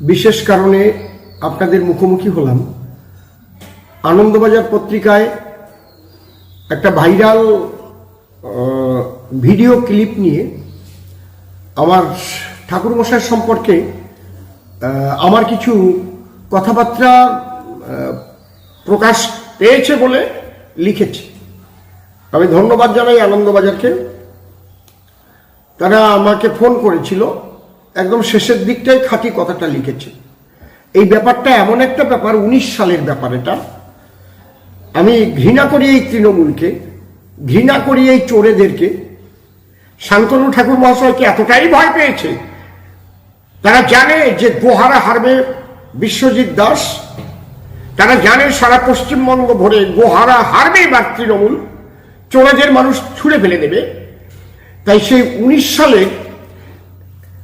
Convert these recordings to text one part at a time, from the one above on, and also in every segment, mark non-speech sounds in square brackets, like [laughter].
বিশেষ কারণে আপনাদের মুখোমুখি হলাম। আনন্দবাজার পত্রিকায় একটা ভাইরাল ভিডিও ক্লিপ নিয়ে আমার ঠাকুরমশাই সম্পর্কে আমার কিছু কথাবার্তা প্রকাশ পেয়েছে বলে লিখেছে। আমি ধন্যবাদ জানাই আনন্দবাজারকে। তারা আমাকে ফোন করেছিল। একদম শেষের দিকটাই খাঁটি কথাটা লিখেছে। এই ব্যাপারটা এমন একটা ব্যাপার, উনিশ সালের ব্যাপার এটা। আমি ঘৃণা করি এই তৃণমূলকে, ঘৃণা করি এই চোরেদেরকে। শান্তনু ঠাকুর মহাশয়কে এতটাই ভয় পেয়েছে। তারা জানে যে গোহারা হারবে বিশ্বজিৎ দাস। তারা জানে সারা পশ্চিমবঙ্গ ভরে গোহারা হারবে এবার তৃণমূল। চোরেদের মানুষ ছুঁড়ে ফেলে দেবে। তাই সেই উনিশ সালে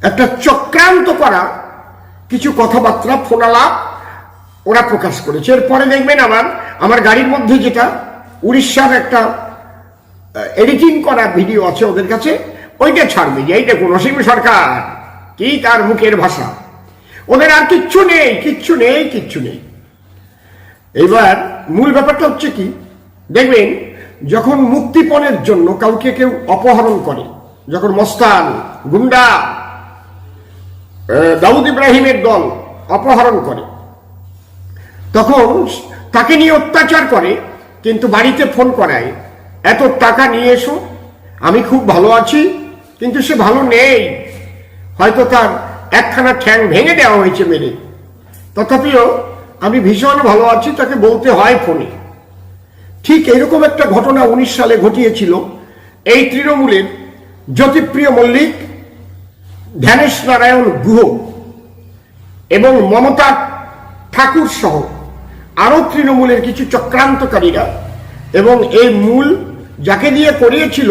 একটা চক্রান্ত করা, কিছু কথাবার্তা, ফোনালাপ ওরা প্রকাশ করেছে। এরপরে দেখবেন আমার আমার গাড়ির মধ্যে যেটা, উড়িষ্যার একটা এডিটিং করা ভিডিও আছে ওদের কাছে, ওইটা ছাড়বে যে এই দেখুন অসীম সরকার, কি তার মুখের ভাষা? ওদের আর কিচ্ছু নেই কিচ্ছু নেই কিচ্ছু নেই। এবার মূল ব্যাপারটা হচ্ছে কি, দেখবেন, যখন মুক্তিপণের জন্য কাউকে কেউ অপহরণ করে, যখন মস্তান, গুন্ডা দাউদ ইব্রাহিমের দল অপহরণ করে। তখন তাকে নিয়ে অত্যাচার করে, কিন্তু বাড়িতে ফোন করায়, এত টাকা নিয়ে এসো, আমি খুব ভালো আছি, কিন্তু সে ভালো নেই। হয়তো তার একখানা ঠ্যাং ভেঙে দেওয়া হয়েছে মেরে। তথাপিও আমি ভীষণ ভালো আছি, তাকে বলতে হয় ফোনে। ঠিক এরকম একটা ঘটনা উনিশ সালে ঘটিয়েছিল। এই তৃণমূলের জ্যোতিপ্রিয় মল্লিক ধ্যানেশ নারায়ণ গুহ এবং মমতা ঠাকুর সহ আরও তৃণমূলের কিছু চক্রান্তকারীরা এবং এই মূল যাকে দিয়ে করিয়েছিল,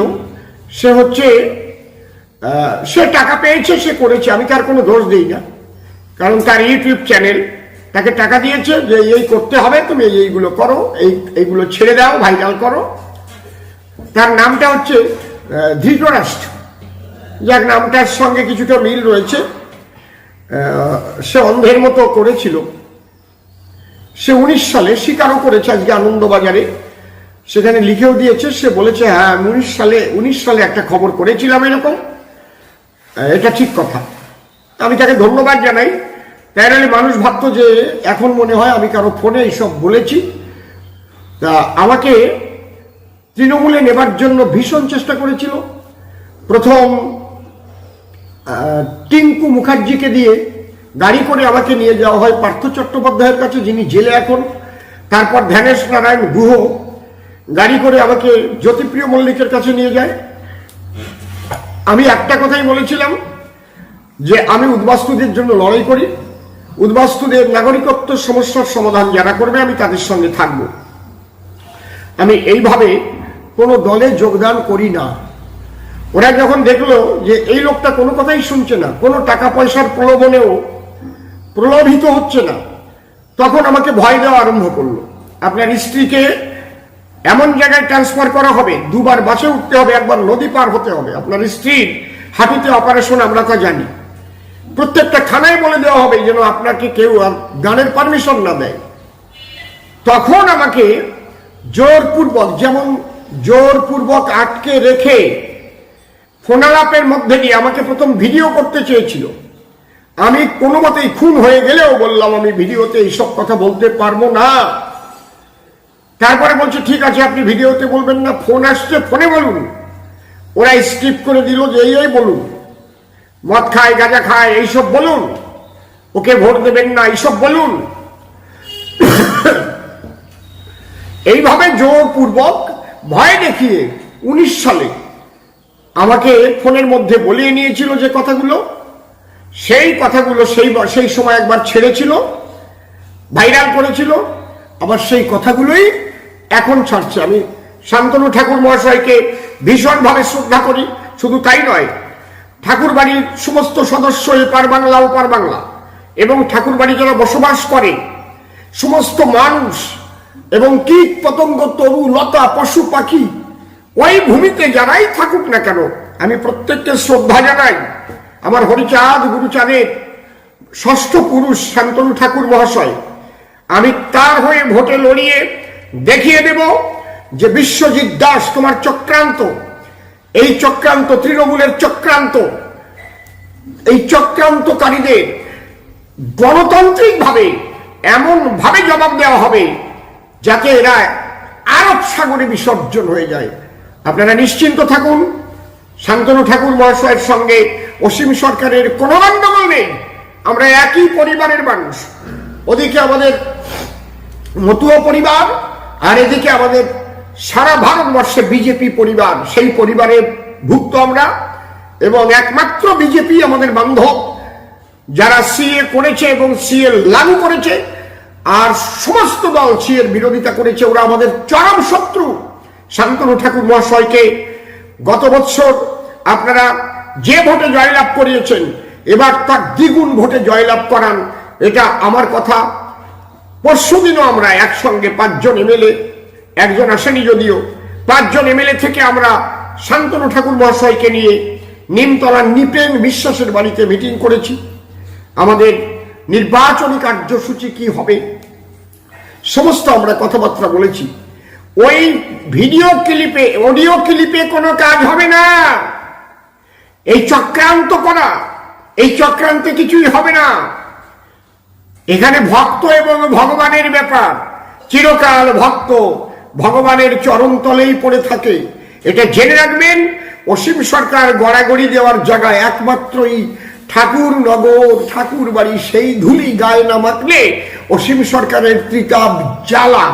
সে হচ্ছে সে টাকা পেয়েছে, সে করেছে, আমি তার কোনো দোষ দিই না। কারণ তার ইউটিউব চ্যানেল তাকে টাকা দিয়েছে যে এই করতে হবে, তুমি এই এইগুলো করো, এই এইগুলো ছেড়ে দাও, ভাইরাল করো। তার নামটা হচ্ছে ধৃতরাষ্ট্র। যার নামটার সঙ্গে কিছুটা মিল রয়েছে। সে অন্ধের মতো করেছিল। সে উনিশ সালে স্বীকারও করেছে আজকে আনন্দবাজারে। সেখানে লিখেও দিয়েছে, সে বলেছে হ্যাঁ আমি উনিশ সালে উনিশ সালে একটা খবর করেছিলাম এরকম। এটা ঠিক কথা। আমি তাকে ধন্যবাদ জানাই। তাই মানুষ ভাবতো যে এখন মনে হয় আমি কারও ফোনে এইসব বলেছি। তা আমাকে তৃণমূলে নেবার জন্য ভীষণ চেষ্টা করেছিল। প্রথম টিঙ্কু মুখার্জিকে দিয়ে গাড়ি করে আমাকে নিয়ে যাওয়া হয় পার্থ চট্টোপাধ্যায়ের কাছে, যিনি জেলে এখন। তারপর ধ্যানেশ নারায়ণ গুহ গাড়ি করে আমাকে জ্যোতিপ্রিয় মল্লিকের কাছে নিয়ে যায়। আমি একটা কথাই বলেছিলাম যে আমি উদ্বাস্তুদের জন্য লড়াই করি। উদ্বাস্তুদের নাগরিকত্ব সমস্যার সমাধান যারা করবে, আমি তাদের সঙ্গে থাকব। আমি এইভাবে কোনো দলে যোগদান করি না। ওরা যখন দেখল যে এই লোকটা কোনো কথাই শুনছে না, কোনো টাকা পয়সার প্রলোভনেও প্রলোভিত হচ্ছে না, তখন আমাকে ভয় দেওয়া আরম্ভ করল। আপনার স্ত্রীকে এমন জায়গায় ট্রান্সফার করা হবে, দুবার বাসে উঠতে হবে, একবার নদী পার হতে হবে। আপনার স্ত্রীর হাঁটুতে অপারেশন আমরা তা জানি। প্রত্যেকটা থানায় বলে দেওয়া হবে যেন আপনাকে কেউ আর গানের পারমিশন না দেয়। তখন আমাকে জোরপূর্বক, যেমন জোরপূর্বক আটকে রেখে ফোনালাপের মধ্যে দিয়ে আমাকে প্রথম ভিডিও করতে চেয়েছিল। আমি কোনো মতেই খুন হয়ে গেলেও বললাম, আমি ভিডিওতে এইসব কথা বলতে পারব না। তারপরে বলছে, ঠিক আছে, আপনি ভিডিওতে বলবেন না, ফোন আসছে, ফোনে বলুন। ওরা স্ক্রিপ্ট করে দিল যে এই, বলুন। মদ খায়, গাঁজা খায়, এইসব বলুন। ওকে ভোট দেবেন না, এইসব বলুন। এইভাবে জোরপূর্বক ভয় দেখিয়ে উনিশ সালে আমাকে ফোনের মধ্যে বলিয়ে নিয়েছিল যে কথাগুলো। সেই কথাগুলো সেই সেই সময় একবার ছেড়েছিল, ভাইরাল করেছিল। আবার সেই কথাগুলোই এখন ছাড়ছে। আমি শান্তনু ঠাকুর মহাশয়কে ভীষণভাবে শ্রদ্ধা করি। শুধু তাই নয় ঠাকুর বাড়ির সমস্ত সদস্য এপার বাংলা, ওপার বাংলা, এবং ঠাকুর বাড়ি যারা বসবাস করে, সমস্ত মানুষ, এবং কীট পতঙ্গ তরু, লতা, পশু, পাখি ওই ভূমিতে যারাই থাকুক না কেন, আমি প্রত্যেককে শ্রদ্ধা জানাই। আমার হরিচাঁদ গুরুচাঁদের ষষ্ঠ পুরুষ শান্তনু ঠাকুর মহাশয়, আমি তার হয়ে ভোটে লড়িয়ে দেখিয়ে দেব যে বিশ্বজিৎ দাস তোমার চক্রান্ত, এই চক্রান্ত তৃণমূলের চক্রান্ত, এই চক্রান্তকারীদের গণতান্ত্রিকভাবে এমন ভাবে জবাব দেওয়া হবে যাতে এরা আরব সাগরে বিসর্জন হয়ে যায়। আপনারা নিশ্চিন্ত থাকুন, শান্তনু ঠাকুর মহাশয়ের সঙ্গে অসীম সরকারের কোনো গণ্ডগোল নেই। আমরা একই পরিবারের মানুষ। ওদিকে আমাদের মতুয়া পরিবার, আর এদিকে আমাদের সারা ভারতবর্ষে বিজেপি পরিবার, সেই পরিবারে ভুক্ত আমরা। এবং একমাত্র বিজেপি আমাদের বান্ধব, যারা সিএ করেছে এবং সিএ লাগু করেছে, আর সমস্ত দল সিএর বিরোধিতা করেছে, ওরা আমাদের চরম শত্রু। শান্তনু ঠাকুর মহাশয়কে গত বছর আপনারা যে ভোটে জয়লাভ করিয়েছেন, এবার তার দ্বিগুণ ভোটে জয়লাভ করান, এটা আমার কথা। পরশুদিনও আমরা একসঙ্গে পাঁচজন এমএলএ, একজন আসেনি যদিও। পাঁচজন এমএলএ থেকে আমরা শান্তনু ঠাকুর মহাশয়কে নিয়ে নিমতলার নিপেন বিশ্বাসের বাড়িতে মিটিং করেছি। আমাদের নির্বাচনী কার্যসূচি কি হবে? সমস্ত আমরা কথাবার্তা বলেছি। ওই ভিডিও ক্লিপে, অডিও ক্লিপে কোনো কাজ হবে না। এই চক্রান্ত করা, এই চক্রান্তে কিছুই হবে না। এখানে ভক্ত এবং ভগবানের ব্যাপার, চিরকাল ভক্ত ভগবানের চরণতলেই পড়ে থাকে। এটা জেনে রাখবেন, অসীম সরকার গড়াগড়ি দেওয়ার জায়গায় একমাত্রই ঠাকুর নগর ঠাকুর বাড়ি সেই ধুলি গায়ে না মাখলে অসীম সরকারের ত্রিতাপ জ্বালা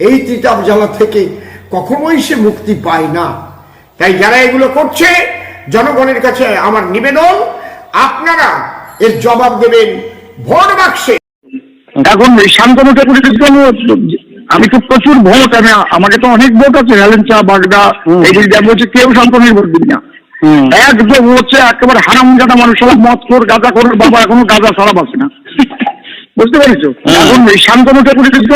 এই ত্রিতাপ জ্বালা থেকে কখনোই সে মুক্তি পায় না। তাই যারা এগুলো করছে জনগণের কাছে আমার নিবেদন আপনারা এর জবাব দেবেন ভোট বাক্সে। এখন শান্তনু ঠাকুরের কিন্তু আমি- তো প্রচুর ভোট আমি আমাকে তো অনেক ভোট আছে হেলেঞ্চা বাগদা আমি বলছি কেউ শান্তনুর ভোট দিবি না। একদম হচ্ছে একেবারে হারাম জানা মানুষ সব মত কর গাঁজা করার বাবা এখনও গাঁজা সারা পাচ্ছে না। [laughs] বুঝতে পেরেছ? এখন শান্তনু ঠাকুরের কিন্তু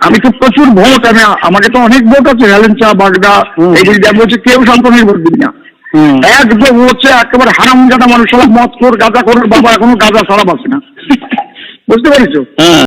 আমি- তো প্রচুর ভোট আমি আমাকে তো অনেক ভোট আছে হেলেঞ্চা বাগদা এগুলি দিক বলছে আমি বলছি কেউ শান্তনুর ভোট দিবি না। একদম হচ্ছে একেবারে হারাম গাদা মানুষ সব মত কর গাঁজা করার বাবা এখনও গাঁজা সারা বাসে না। [laughs] বুঝতে পেরেছ?